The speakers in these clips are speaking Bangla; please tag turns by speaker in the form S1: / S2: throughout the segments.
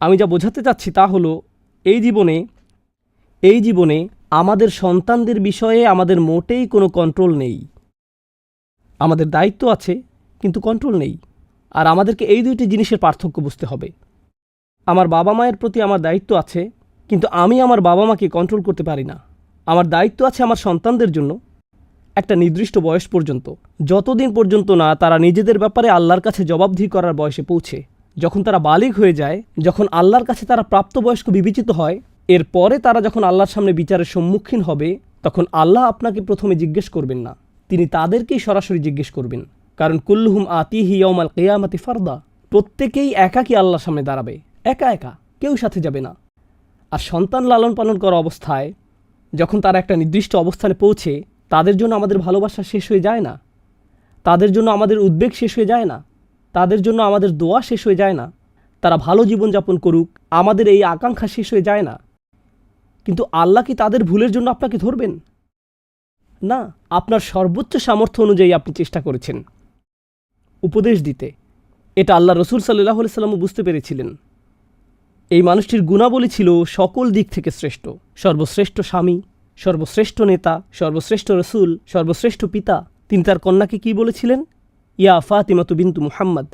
S1: আমি যা বোঝাতে চাচ্ছি তা হলো, এই জীবনে এই জীবনে আমাদের সন্তানদের বিষয়ে আমাদের মোটেই কোনো কন্ট্রোল নেই। আমাদের দায়িত্ব আছে, কিন্তু কন্ট্রোল নেই। আর আমাদেরকে এই দুইটি জিনিসের পার্থক্য বুঝতে হবে। আমার বাবা মায়ের প্রতি আমার দায়িত্ব আছে, কিন্তু আমি আমার বাবা মাকে কন্ট্রোল করতে পারি না। আমার দায়িত্ব আছে আমার সন্তানদের জন্য, একটা নির্দিষ্ট বয়স পর্যন্ত। যতদিন পর্যন্ত না তারা নিজেদের ব্যাপারে আল্লাহর কাছে জবাবদিহি করার বয়সে পৌঁছে। যখন তারা বালিগ হয়ে যায়, যখন আল্লাহর কাছে তারা প্রাপ্তবয়স্ক বিবেচিত হয়, এরপরে তারা যখন আল্লাহর সামনে বিচারের সম্মুখীন হবে, তখন আল্লাহ আপনাকে প্রথমে জিজ্ঞেস করবেন না, তিনি তাদেরকেই সরাসরি জিজ্ঞেস করবেন। কারণ কুল্লুহুম আতিহি ইয়মাল কেয়ামাতি ফারদা, প্রত্যেকেই একাকী আল্লাহর সামনে দাঁড়াবে, একা একা, কেউ সাথে যাবে না। আর সন্তান লালন পালন করা অবস্থায়, যখন তারা একটা নির্দিষ্ট অবস্থানে পৌঁছে, তাদের জন্য আমাদের ভালোবাসা শেষ হয়ে যায় না, তাদের জন্য আমাদের উদ্বেগ শেষ হয়ে যায় না। তাদের জন্য আমাদের দোয়া শেষ হয়ে যায় না। তারা ভালো জীবনযাপন করুক, আমাদের এই আকাঙ্ক্ষা শেষ হয়ে যায় না। কিন্তু আল্লাহ কি তাদের ভুলের জন্য আপনাকে ধরবেন? না, আপনার সর্বোচ্চ সামর্থ্য অনুযায়ী আপনি চেষ্টা করেছেন। উপদেশ দিতে। এটা আল্লাহ রসুল সাল্লাহ সাল্লামও বুঝতে পেরেছিলেন। এই মানুষটির গুণাবলী ছিল সকল দিক থেকে শ্রেষ্ঠ। সর্বশ্রেষ্ঠ স্বামী, সর্বশ্রেষ্ঠ নেতা, সর্বশ্রেষ্ঠ রসুল, সর্বশ্রেষ্ঠ পিতা। তিনি তার কন্যাকে কি বলেছিলেন? ইয়া ফাতিমাতু বিন্তু মুহাম্মদ।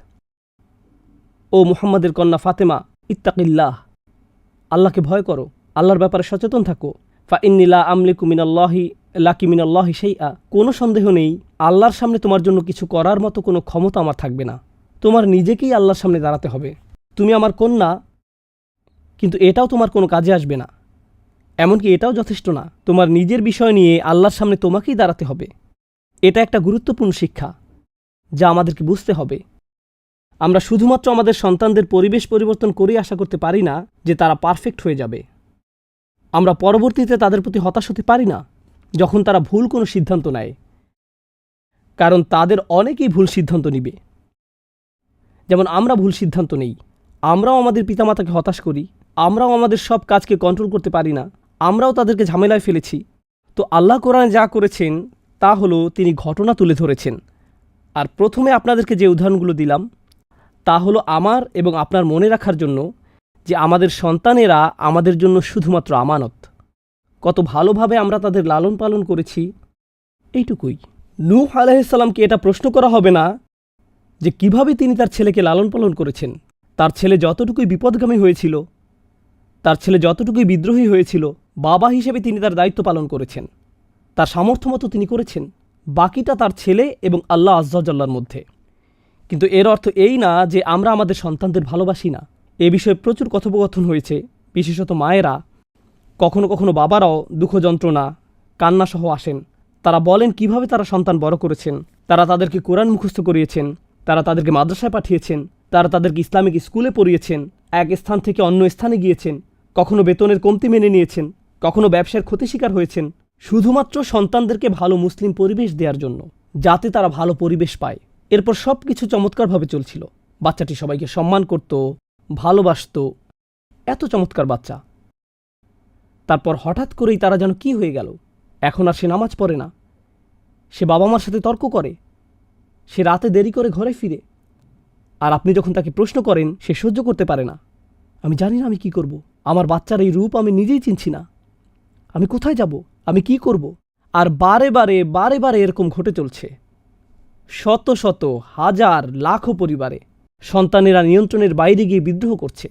S1: ও মুহাম্মাদের কন্যা ফাতেমা, ইত্তাকিল্লাহ। আল্লাহকে ভয় করো, আল্লাহর ব্যাপারে সচেতন থাকো। ফা ইন্নিলা আমলিকু মিনাল্লাহি, লাকি মিনাল্লাহি সেই আ কোনো সন্দেহ নেই, আল্লাহর সামনে তোমার জন্য কিছু করার মতো কোনো ক্ষমতা আমার থাকবে না। তোমার নিজেকেই আল্লাহর সামনে দাঁড়াতে হবে। তুমি আমার কন্যা, কিন্তু এটাও তোমার কোনো কাজে আসবে না। এমনকি এটাও যথেষ্ট না, তোমার নিজের বিষয় নিয়ে আল্লাহর সামনে তোমাকেই দাঁড়াতে হবে। এটা একটা গুরুত্বপূর্ণ শিক্ষা। যা আমাদেরকে বুঝতে হবে। আমরা শুধুমাত্র আমাদের সন্তানদের পরিবেশ পরিবর্তন করেই আশা করতে পারি না যে তারা পারফেক্ট হয়ে যাবে। আমরা পরবর্তীতে তাদের প্রতি হতাশ হতে পারি না যখন তারা ভুল কোনো সিদ্ধান্ত নেয়। কারণ তাদের অনেকেই ভুল সিদ্ধান্ত নিবে। যেমন আমরা ভুল সিদ্ধান্ত নেই। আমরাও আমাদের পিতামাতাকে হতাশ করি। আমরাও আমাদের সব কাজকে কন্ট্রোল করতে পারি না। আমরাও তাদেরকে ঝামেলায় ফেলেছি। তো আল্লাহ কোরআন যা করেছেন, তা হলো তিনি ঘটনা তুলে ধরেছেন। আর প্রথমে আপনাদেরকে যে উদাহরণগুলো দিলাম, তা হলো আমার এবং আপনার মনে রাখার জন্য যে আমাদের সন্তানেরা আমাদের জন্য শুধুমাত্র আমানত। কত ভালোভাবে আমরা তাদের লালন পালন করেছি, এইটুকুই। নূহ আলাইসাল্লামকে এটা প্রশ্ন করা হবে না যে কীভাবে তিনি তার ছেলেকে লালন পালন করেছেন। তার ছেলে যতটুকুই বিপদগামী হয়েছিল, তার ছেলে যতটুকুই বিদ্রোহী হয়েছিল, বাবা হিসেবে তিনি তার দায়িত্ব পালন করেছেন। তার সামর্থ্য মতো তিনি করেছেন। বাকিটা তার ছেলে এবং আল্লাহ আজ্জাল্লার মধ্যে। কিন্তু এর অর্থ এই না যে আমরা আমাদের সন্তানদের ভালোবাসি না। এ বিষয়ে প্রচুর কথোপকথন হয়েছে, বিশেষত মায়েরা। কখনো কখনো বাবারাও দুঃখ যন্ত্রণা কান্নাসহ আসেন। তারা বলেন, কীভাবে তারা সন্তান বড় করেছেন? তারা তাদেরকে কোরআন মুখস্থ করিয়েছেন, তারা তাদেরকে মাদ্রাসায় পাঠিয়েছেন, তারা তাদেরকে ইসলামিক স্কুলে পড়িয়েছেন, এক স্থান থেকে অন্য স্থানে গিয়েছেন, কখনো বেতনের কমতি মেনে নিয়েছেন, কখনো ব্যবসার ক্ষতি শিকার হয়েছেন শুধুমাত্র সন্তানদেরকে ভালো মুসলিম পরিবেশ দেওয়ার জন্য, যাতে তারা ভালো পরিবেশ পায়। এরপর সব কিছু চমৎকারভাবে চলছিল। বাচ্চাটি সবাইকে সম্মান করত, ভালোবাসত। এত চমৎকার বাচ্চা। তারপর হঠাৎ করেই তারা যেন কি হয়ে গেল। এখন আর সে নামাজ পড়ে না। সে বাবা মার সাথে তর্ক করে। সে রাতে দেরি করে ঘরে ফিরে। আর আপনি যখন তাকে প্রশ্ন করেন, সে সহ্য করতে পারে না। আমি জানি না আমি কি করব। আমার বাচ্চার এই রূপ আমি নিজেই চিনছি না। আমি কোথায় যাব? আমি কি করব। আর বারে বারে বারে বারে এরকম ঘটে চলছে শত শত, হাজার, লাখো পরিবারে সন্তানেরা নিয়ন্ত্রণের বাইরে গিয়ে বিদ্রোহ করছে